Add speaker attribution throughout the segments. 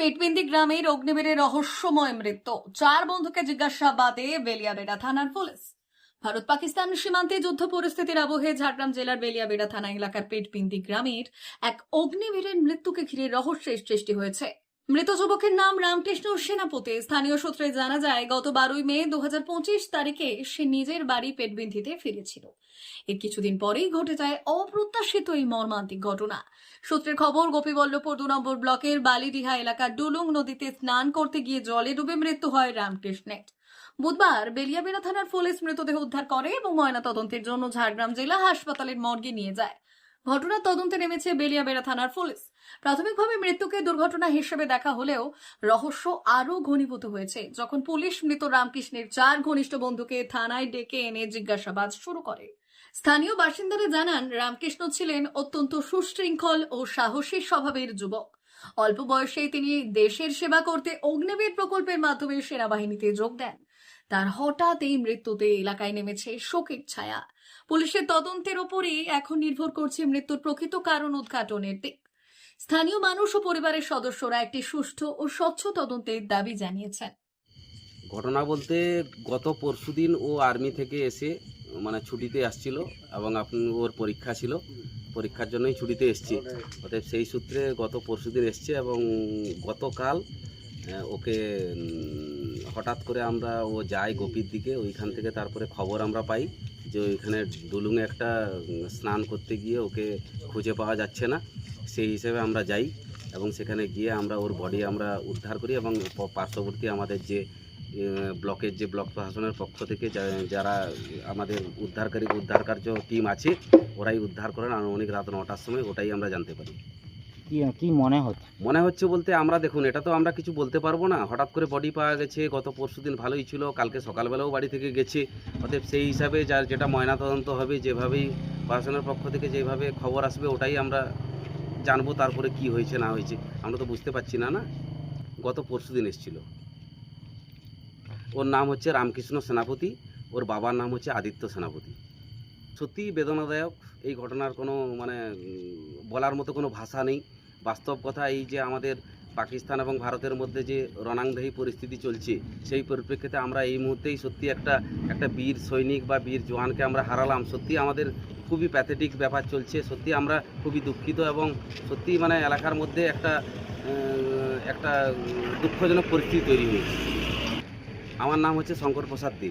Speaker 1: পেটবিন্দি গ্রামের অগ্নিবীরের রহস্যময় মৃত্যু। চার বন্ধুকে জিজ্ঞাসাবাদে বেলিয়াবেড়া থানার পুলিশ। ভারত পাকিস্তান সীমান্তে যুদ্ধ পরিস্থিতির আবহে ঝাড়গ্রাম জেলার বেলিয়াবেড়া থানা এলাকার পেটবিন্দি গ্রামের এক অগ্নিবীরের মৃত্যুকে ঘিরে রহস্যের সৃষ্টি হয়েছে। মৃত যুবকের নাম রামকৃষ্ণ সেনাপতি। স্থানীয় সূত্রে জানা যায়, গত বারোই মে দু হাজার পঁচিশ তারিখে সে নিজের বাড়ি পেটবিন্ধিতে ফিরেছিল। এর কিছুদিন পরেই ঘটে যায় অপ্রত্যাশিত এই মর্মান্তিক ঘটনা। সূত্রের খবর, গোপীবল্লভপুর দু নম্বর ব্লকের বালিডিহা এলাকার ডুলুং নদীতে স্নান করতে গিয়ে জলে ডুবে মৃত্যু হয় রামকৃষ্ণের। বুধবার বেলিয়াবেড়া থানার পুলিশ মৃতদেহ উদ্ধার করে এবং ময়নাতদন্তের জন্য ঝাড়গ্রাম জেলা হাসপাতালের মর্গে নিয়ে যায়। ঘটনার তদন্তে নেমেছে বেলিয়াবেড়া থানার পুলিশ। প্রাথমিকভাবে মৃত্যুকে দুর্ঘটনা হিসেবে দেখা হলেও রহস্য আরও ঘনীভূত হয়েছে। যখন পুলিশ মৃত রামকৃষ্ণের চার ঘনিষ্ঠ বন্ধুকে থানায় ডেকে এনে জিজ্ঞাসাবাদ শুরু করে। স্থানীয় বাসিন্দারা জানান, রামকৃষ্ণ ছিলেন অত্যন্ত সুশৃঙ্খল ও সাহসী স্বভাবের যুবক। অল্প বয়সেই তিনি দেশের সেবা করতে অগ্নিবীর প্রকল্পের মাধ্যমে সেনাবাহিনীতে যোগ দেন। তার হঠাৎ এই মৃত্যুতে এলাকায় নেমেছে শোকের ছায়া। পুলিশের তদন্তের ওপরই এখন নির্ভর করছে মৃত্যুর প্রকৃত কারণ উদ্ঘাটনের দিক। স্থানীয় মানুষ ও পরিবারের সদস্যরা একটি সুষ্ঠু ও স্বচ্ছ তদন্তের দাবি জানিয়েছেন।
Speaker 2: ঘটনা বলতে গত পরশুদিন ও আর্মি থেকে এসে মানে ছুটিতে আসছিল এবং আপনি ওর পরীক্ষা ছিল। পরীক্ষার জন্যই ছুটিতে এসছে। অতএব সেই সূত্রে গত পরশুদিন এসছে এবং গতকাল ওকে হঠাৎ করে আমরা ও যাই গোপীর দিকে, ওইখান থেকে তারপরে খবর আমরা পাই যে ওইখানে ডুলুঙে একটা স্নান করতে গিয়ে ওকে খুঁজে পাওয়া যাচ্ছে না। সেই হিসেবে আমরা যাই এবং সেখানে গিয়ে আমরা ওর বডি আমরা উদ্ধার করি এবং পার্শ্ববর্তী আমাদের যে ব্লকের যে ব্লক প্রশাসনের পক্ষ থেকে যারা আমাদের উদ্ধারকারী উদ্ধার কার্য টিম আছে, ওরাই উদ্ধার করেন। আনুমানিক রাত নটার সময় ওটাই আমরা জানতে পারি।
Speaker 3: কি কি মনে হচ্ছে?
Speaker 2: মনে হচ্ছে বলতে আমরা দেখুন, এটা তো আমরা কিছু বলতে পারব না। হঠাৎ করে বডি পাওয়া গেছে, গত পরশুদিন ভালোই ছিল, কালকে সকালবেলাও বাড়ি থেকে গেছে। অতএব সেই হিসাবে যার যেটা ময়নাতদন্ত হবে, যেভাবেই প্রশাসনের পক্ষ থেকে যেভাবে খবর আসবে, ওটাই আমরা জানব, তারপরে কি হয়েছে, না হয়েছে, আমরা তো বুঝতে পারছি না না? গত পরশু দিন এসেছিল। ওর নাম হচ্ছে রামকৃষ্ণ সেনাপতি, ওর বাবার নাম হচ্ছে আদিত্য সেনাপতি। সত্যিই বেদনাদায়ক, এই ঘটনার কোনো মানে বলার মতো কোনো ভাষা নেই। বাস্তব কথা এই যে আমাদের পাকিস্তান এবং ভারতের মধ্যে যে রণাঙ্গদায়ী পরিস্থিতি চলছে, সেই পরিপ্রেক্ষিতে আমরা এই মুহূর্তেই সত্যি একটা একটা বীর সৈনিক বা বীর জওয়ানকে আমরা হারালাম। সত্যি আমাদের খুবই প্যাথেটিক ব্যাপার চলছে। সত্যি আমরা খুবই দুঃখিত এবং সত্যি মানে এলাকার মধ্যে একটা একটা দুঃখজনক পরিস্থিতি তৈরি হয়েছে। আমার নাম হচ্ছে শঙ্কর প্রসাদ দে।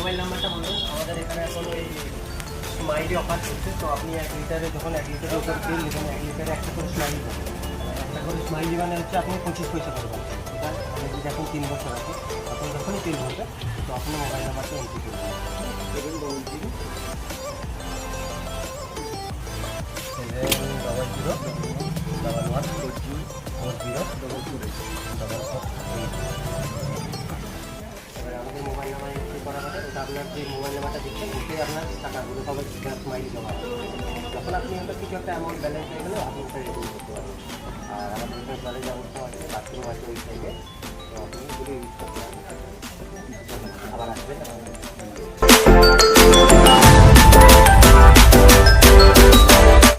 Speaker 4: mobile নাম্বারটা বলুন আমাদের এখানে এখন ওই স্মাইলি অফার চলছে তো আপনি এক লিটারে যখন এক লিটারের উপর তেল নেবেন এক লিটারে একটা করে স্মাইলি পাবেন একটা করে স্মাইলি মানে হচ্ছে আপনি পঁচিশ পয়সা করবেন এটা আপনি যদি এখন তিন বছর আছে আপনি যখনই তিন ভরবেন তো আপনি মোবাইল নাম্বারটা এন্ট্রি করবেন seven double zero seven double zero যে মোবাইল নাম্বারটা দিচ্ছেন, ওতে আপনার টাকাগুলো সবাই স্মাইল জমা হবে। যখন আপনি একটা কিছু একটা অ্যামাউন্ট ব্যালেন্স হয়ে গেলে, আপনি সেটা রিটার্ন করতে পারবেন। আর আমাদের এখানে আছে বাথরুম আছে ওই সাইডে